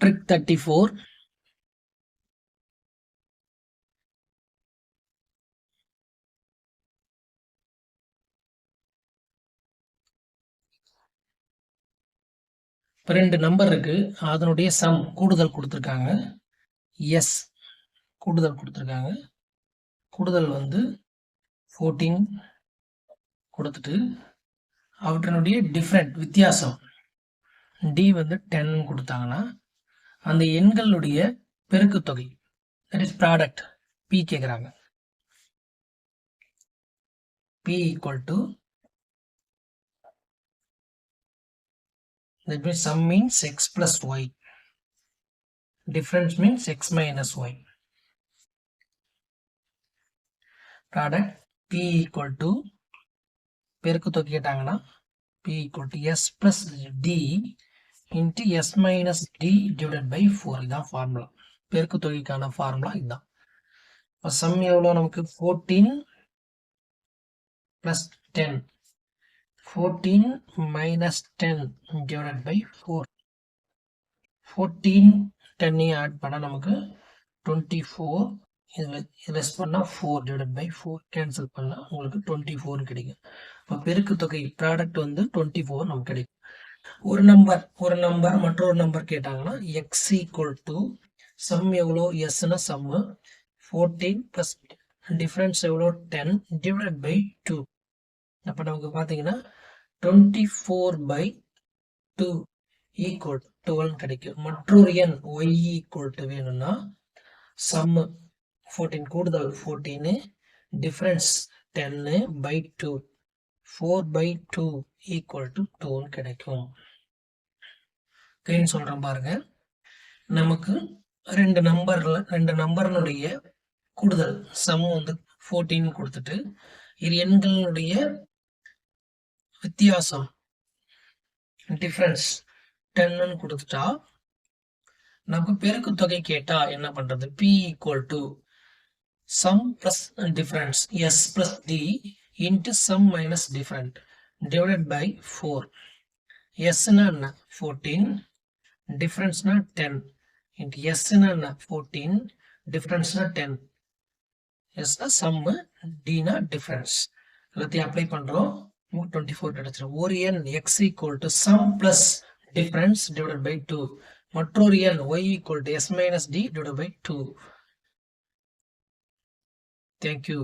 Trick thirty four இப்போ ரெண்டு number இருக்கு. அதனுடைய சம் கூடுதல் கொடுத்துருக்காங்க. எஸ் கூடுதல் கொடுத்துருக்காங்க. கூடுதல் வந்து ஃபோர்டீன் கொடுத்துட்டு அவற்றினுடைய டிஃப்ரெண்ட் வித்தியாசம். டி வந்து டென் கொடுத்தாங்கன்னா அந்த எண்களுடைய பெருக்குத்தொகை தட் இஸ் ப்ராடக்ட் பி கேட்குறாங்க P equal to that means sum means x plus y difference means x minus y product p equal to பெருக்கு தொகை கேட்டாங்கன்னா p equal to s plus d into s minus d divided by 4 இதான் formula பெருக்கு தொகைக்கான formula இதுதான் இப்போ sum எவ்வளோ நமக்கு? Fourteen plus ten fourteen minus ten divided by four fourteen டென்னையும் add பண்ணால் நமக்கு டுவெண்ட்டி ஃபோர் இதில் லெஸ் பண்ணால் four divided by four cancel பண்ணால் உங்களுக்கு டுவெண்ட்டி ஃபோர் கிடைக்கும். இப்போ பெருக்கு தொகை ப்ராடக்ட் வந்து டுவெண்ட்டி ஃபோர் நமக்கு கிடைக்கும். ஒரு நம்பர் ஒரு நம்பர் மற்றொரு நம்பர் கேட்டாங்கன்னா எக்ஸ் ஈக்குவல் டு சம் எவ்வளோ? எஸ்னா சம்மு ஃபோர்டீன் ப்ளஸ் டிஃப்ரென்ஸ் எவ்வளோ? டென் டிவைட் பை டூ அப்போ நமக்கு பார்த்தீங்கன்னா twenty four by two equal twelve கிடைக்கும். மற்றொரு எண் ஒய் ஈக்குவல் டு வேணும்னா சம்மு ஃபோர்டீன் கூடுதல் fourteen difference ten by two four by two equal to டூன்னு கிடைக்கும். கைன்னு சொல்கிறேன் பாருங்க. நமக்கு ரெண்டு நம்பரில் ரெண்டு நம்பர்னுடைய கூடுதல் சம் வந்து ஃபோர்டீன் கொடுத்துட்டு இரு எண்களுடைய வித்தியாசம் டிஃப்ரென்ஸ் டென்னு கொடுத்துட்டா நமக்கு பெருக்கு தொகை கேட்டா என்ன பண்றது? P equal to sum plus difference S plus D into sum minus different divided by four எஸ்னா என்ன? ஃபோர்டீன் டிஃபரன்ஸ்னா டென் இன்ட்டு எஸ்னா என்ன? ஃபோர்டீன் டிஃபரன்ஸ்னா டென் எஸ்னா சம்மு டினா டிஃபரன்ஸ் எல்லாத்தையும் அப்ளை பண்ணுறோம் டுவெண்ட்டி ஃபோர் கிடைச்சிடும் ஒரு எண் X equal to sum plus difference divide by two மற்றொரு எண் Y equal to S minus D divide by two thank you